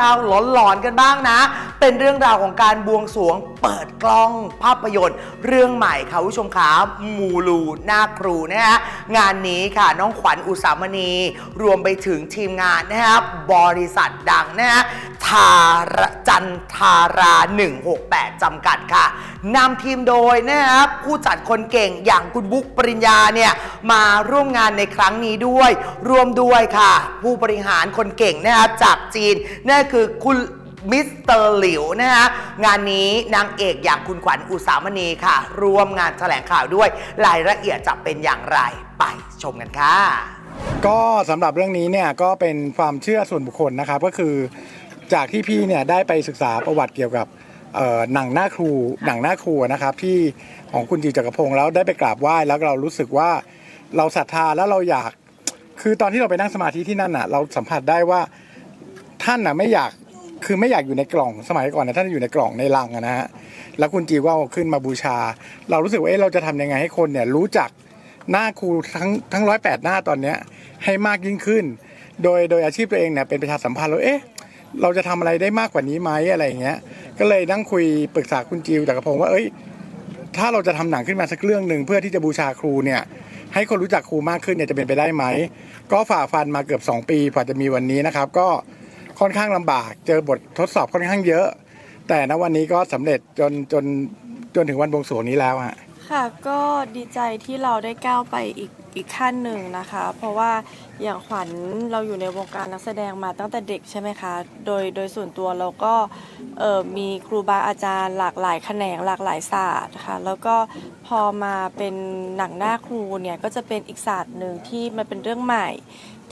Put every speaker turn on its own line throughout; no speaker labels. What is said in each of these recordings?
ราวหลอนๆกันบ้างนะ เป็นเรื่องราวของการบวงสรวงเปิดกล้องภาพยนตร์ เรื่องใหม่ค่ะผู้ชมขามูลูหน้าครูนะฮะงานนี้ค่ะน้องขวัญอุสามณี รวมไปถึงทีมงานนะครับบริษัทดังนะฮะทารจันทารา 168 จำกัดค่ะนำทีมโดยนะครับผู้จัดคนเก่งอย่างคุณบุ๊กปริญญาเนี่ยมาร่วมงานในครั้งนี้ด้วย รวมด้วยค่ะ ผู้บริหารคนเก่งนะครับจากจีนนั่นคือคุณ มิสเตอร์หลิวนะฮะงานนี้นางเอกอย่างคุณขวัญอุสามณีค่ะ ร่วมงานแถลงข่าวด้วยรายละเอียดจะเป็นอย่างไรไปชมกันค่ะ
ก็สำหรับเรื่องนี้เนี่ยก็เป็นความเชื่อส่วนบุคคลนะครับ ก็คือจากที่พี่เนี่ยได้ไปศึกษาประวัติเกี่ยวกับเอ่อหนังหน้าครูหนังหน้าครูนะครับที่ของคุณจิวจักรพงศ์แล้วได้ไปกราบไหว้แล้วเรารู้สึกว่าเราศรัทธาแล้วเราอยาก คือตอนที่เราไปนั่งสมาธิที่นั่นน่ะ เราสัมผัสได้ว่าท่านน่ะไม่อยาก คือไม่อยากอยู่ในกล่องสมัยก่อนนะท่านอยู่ในกล่องในลังนะฮะแล้วคุณจีว่าขึ้นมาบูชา เรารู้สึกว่าเอ๊ะเราจะทำยังไงให้คนเนี่ยรู้จักหน้าครูทั้งทั้งร้อยแปดหน้าตอนเนี้ยให้มากยิ่งขึ้น โดยโดยอาชีพตัวเองเนี่ยเป็นประชาสัมพันธ์เราเอ๊ะเราจะทำอะไรได้มากกว่านี้ไหมอะไรอย่างเงี้ย ก็เลยนั่งคุยปรึกษาคุณจิวจักระพงว่าเอ้ย ถ้าเราจะทำหนังขึ้นมาสักเรื่องหนึ่งเพื่อที่จะบูชาครูเนี่ย ให้คนรู้จักครูมากขึ้นเนี่ยจะเป็นไปได้ไหม ก็ฝ่าฟันมาเกือบ 2 ปีกว่าจะมีวันนี้นะครับ ก็ ค่อนข้างลำบาก เจอบททดสอบค่อนข้างเยอะ แต่ณวันนี้ก็สำเร็จจนจนจนถึงวันบวงสรวงนี้แล้วฮะ
ค่ะก็ดีใจที่เราได้ก้าวไปอีกอีกขั้นหนึ่งนะคะ เพราะว่าอย่างขวัญเราอยู่ในวงการนักแสดงมาตั้งแต่เด็กใช่ไหมคะ โดยโดยส่วนตัวเราก็เอ่อมีครูบาอาจารย์หลากหลายแขนงหลากหลายศาสตร์ค่ะ แล้วก็พอมาเป็นหนังหน้าครูเนี่ยก็จะเป็นอีกศาสตร์หนึ่งที่มันเป็นเรื่องใหม่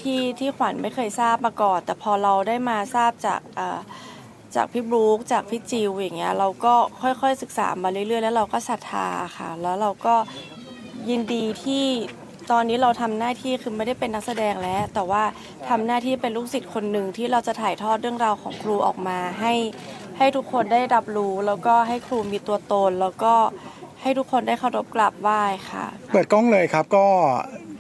ที่ที่ขวัญไม่เคยทราบมาก่อน แต่พอเราได้มาทราบจากจากพี่บรู๊คจากพี่จิวอย่างเงี้ยเราก็ค่อยๆศึกษามาเรื่อยๆ แล้วเราก็ศรัทธาค่ะ แล้วเราก็ยินดีที่ตอนนี้เราทำหน้าที่คือไม่ได้เป็นนักแสดงแล้ว แต่ว่าทำหน้าที่เป็นลูกศิษย์คนหนึ่งที่เราจะถ่ายทอดเรื่องราวของครูออกมา ให้ให้ทุกคนได้รับรู้ แล้วก็ให้ครูมีตัวตน แล้วก็ให้ทุกคนได้เคารพกราบไหว้ค่ะ
เปิดกล้องเลยครับก็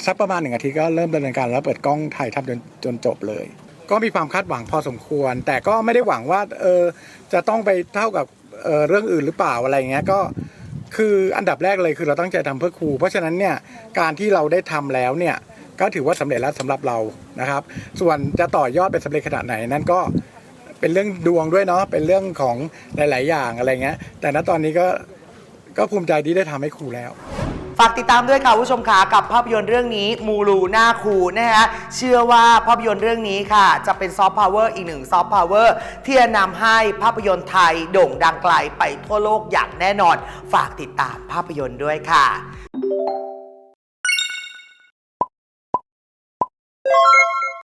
สักประมาณหนึ่งอาทิตย์ก็เริ่มดำเนินการแล้วเปิดกล้องถ่ายทำจนจนจบเลย ก็มีความคาดหวังพอสมควร แต่ก็ไม่ได้หวังว่าเออจะต้องไปเท่ากับเออเรื่องอื่นหรือเปล่าอะไรเงี้ยก็คืออันดับแรกเลยคือเราตั้งใจทำเพื่อครู เพราะฉะนั้นเนี่ยการที่เราได้ทำแล้วเนี่ยก็ถือว่าสำเร็จแล้วสำหรับเรานะครับ ส่วนจะต่อยอดเป็นสำเร็จขนาดไหนนั่นก็เป็นเรื่องดวงด้วยเนาะเป็นเรื่องของหลาย ๆ อย่างอะไรเงี้ยแต่ณตอนนี้ก็ก็ภูมิใจที่ได้ทำให้ครูแล้ว
ฝากติดตามด้วยค่ะผู้ชมขากับภาพยนตร์เรื่องนี้มูลูหน้าครูนะฮะเชื่อว่าภาพยนตร์เรื่องนี้ค่ะ จะเป็นซอฟต์พาวเวอร์อีกหนึ่งซอฟต์พาวเวอร์ที่จะนำให้ภาพยนตร์ไทยโด่งดังไกลไปทั่วโลกอย่างแน่นอน ฝากติดตามภาพยนตร์ด้วยค่ะ